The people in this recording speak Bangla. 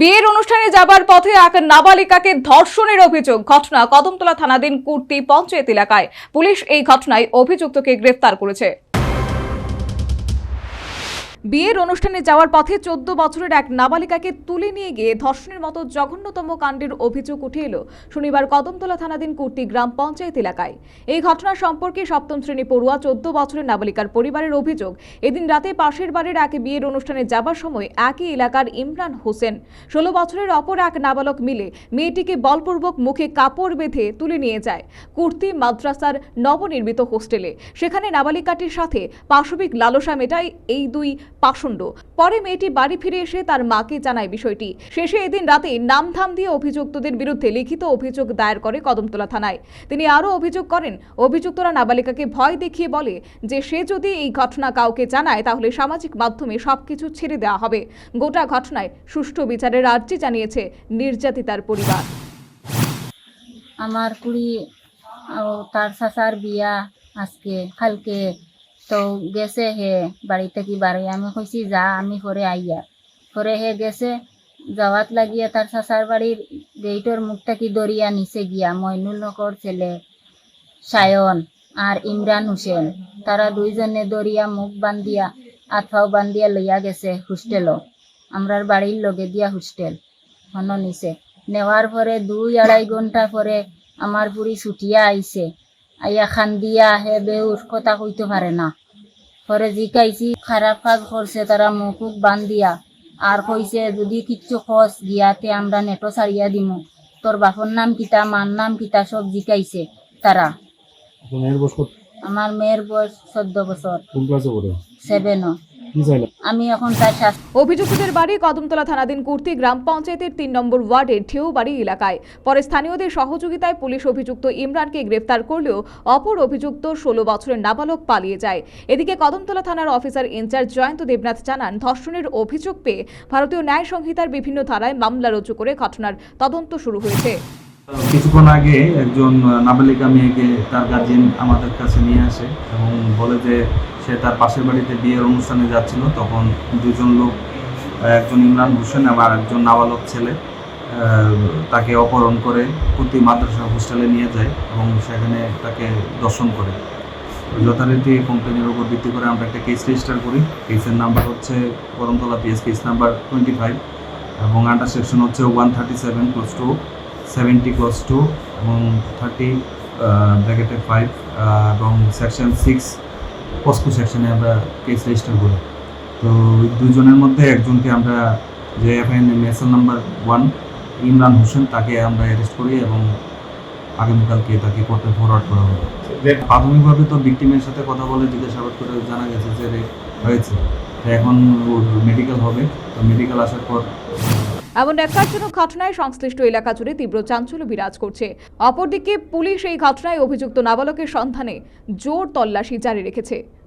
বিয়ের অনুষ্ঠানে যাবার পথে এক নাবালিকাকে ধর্ষণের অভিযোগ। ঘটনা কদমতলা থানাধীন কুর্তি পঞ্চায়েত এলাকায়। পুলিশ এই ঘটনায় অভিযুক্তকে গ্রেফতার করেছে। বিয়ের অনুষ্ঠানে যাওয়ার পথে চোদ্দ বছরের এক নাবালিকাকে তুলে নিয়ে গিয়ে ধর্ষণের মতো জঘন্যতম কাণ্ডের অভিযোগ উঠে এলো শনিবার কদমতলা থানাধীন কুর্তি গ্রাম পঞ্চায়েত এলাকায়। এই ঘটনা সম্পর্কে সপ্তম শ্রেণি পড়ুয়া চোদ্দ বছরের নাবালিকার পরিবারের অভিযোগ, এদিন রাতে পাশের বাড়ির এক বিয়ের অনুষ্ঠানে যাবার সময় একই এলাকার ইমরান হোসেন, ষোলো বছরের অপর এক নাবালক মিলে মেয়েটিকে বলপূর্বক মুখে কাপড় বেঁধে তুলে নিয়ে যায় কুর্তি মাদ্রাসার নবনির্মিত হোস্টেলে। সেখানে নাবালিকাটির সাথে পাশবিক লালসা মেটায় এই দুই পাষণ্ড। পরে মেয়েটি বাড়ি ফিরে এসে তার মাকে জানায় বিষয়টি। শেষে এদিন রাতে নামধাম দিয়ে অভিযুক্তদের বিরুদ্ধে লিখিত অভিযোগ দায়ের করে কদমতলা থানায়। তিনি আরও অভিযোগ করেন, অভিযুক্তরা নাবালিকাকে ভয় দেখিয়ে বলে যে সে যদি এই ঘটনা কাউকে জানায়, তাহলে সামাজিক মাধ্যমে সবকিছু ছেড়ে দেওয়া হবে। গোটা ঘটনায় সুষ্ঠু বিচারের আর্জি জানিয়েছে নির্যাতিতার পরিবার। আমার কুড়ি তার চাচার বিয়া আজকে, কালকে তো গেছে হে বাড়ি থেকে বাড়ি? আমি কইছি, যা, আমি পরে আইয়া। পরে হে গেছে, যাওয়াত লাগিয়া তার চাচার বাড়ির গেইটর মুখটা কি দরিয়া নিচে গিয়া, মইনুল নগর ছেলে সায়ন আর ইমরান হোসেন, তারা দুইজনে দরিয়া মুখ বান্ধিয়া আথাও বান্ধিয়া লইয়া গেছে হোস্টেলও আমরার বাড়ির লগে দিয়া হোস্টেল হন নিছে নেওয়ার পরে দুই আড়াই ঘণ্টা পরে আমার বুড়ি ছুটিয়া আইছে। আইয়া খান দিয়া আহে বেউর কথা কইতে পারে না। পরে জিকাইছি খারাপ কাজ করছে তারা মুখুক বান দিয়া আর কইছে যদি কিচ্ছু খস গিয়াতে আমরা নেটো ছাড়িয়া দিমু। তোর বাপর নাম কিতা মার নাম কিতা সব জিকাইছে তারা। আমার মেয়ের বয়স চোদ্দ বছর। সেভেনও আমি এখন অভিযুক্তদের বাড়ি কদমতলা থানাধীন কুর্তি গ্রাম পঞ্চায়েতের তিন নম্বর ওয়ার্ডের ঢেউবাড়ি এলাকায়। পরে স্থানীয়দের সহযোগিতায় পুলিশ অভিযুক্ত ইমরানকে গ্রেফতার করলেও অপর অভিযুক্ত ষোলো বছরের নাবালক পালিয়ে যায়। এদিকে কদমতলা থানার অফিসার ইনচার্জ জয়ন্ত দেবনাথ জানান ধর্ষণের অভিযোগ পেয়ে ভারতীয় ন্যায় সংহিতার বিভিন্ন ধারায় মামলা রুজু করে ঘটনার তদন্ত শুরু হয়েছে। কিছুক্ষণ আগে একজন নাবালিকা মেয়েকে তার গার্জেন আমাদের কাছে নিয়ে আসে এবং বলে যে সে তার পাশের বাড়িতে বিয়ের অনুষ্ঠানে যাচ্ছিল। তখন দুজন লোক, একজন ইমরান হোসেন এবং একজন নাবালক ছেলে তাকে অপহরণ করে প্রতি মাদ্রাসা হোস্টেলে নিয়ে যায় এবং সেখানে তাকে দর্শন করে। যথারীতি কোম্পানির উপর ভিত্তি করে আমরা একটা কেস রেজিস্টার করি। কেসের নাম্বার হচ্ছে Karamtala PS case number twenty five এবং আন্ডার সেকশন হচ্ছে one thirty seven clause two seventy clause two এবং থার্টি ব্র্যাকেটের ফাইভ এবং সেকশন সিক্স পস্কো সেকশনে আমরা কেস রেজিস্টার করি। তো ওই দুজনের মধ্যে একজনকে আমরা যে এফআইএন মেসেল নাম্বার ওয়ান ইমরান হোসেন তাকে আমরা অ্যারেস্ট করি এবং আগামীকালকে তাকে কোর্টে ফরওয়ার্ড করা হবে। প্রাথমিকভাবে তো ভিকটিমের সাথে কথা বলে জিজ্ঞাসাবাদ করে জানা গেছে যে রেপ হয়েছে। তো এখন ওর মেডিকেল হবে। তো মেডিকেল আসার পর এমন ন্যাক্কারজনক ঘটনায় সংশ্লিষ্ট এলাকা জুড়ে তীব্র চাঞ্চল্য বিরাজ করছে। অপরদিকে পুলিশ এই ঘটনায় অভিযুক্ত নাবালকের সন্ধানে জোর তল্লাশি জারি রেখেছে।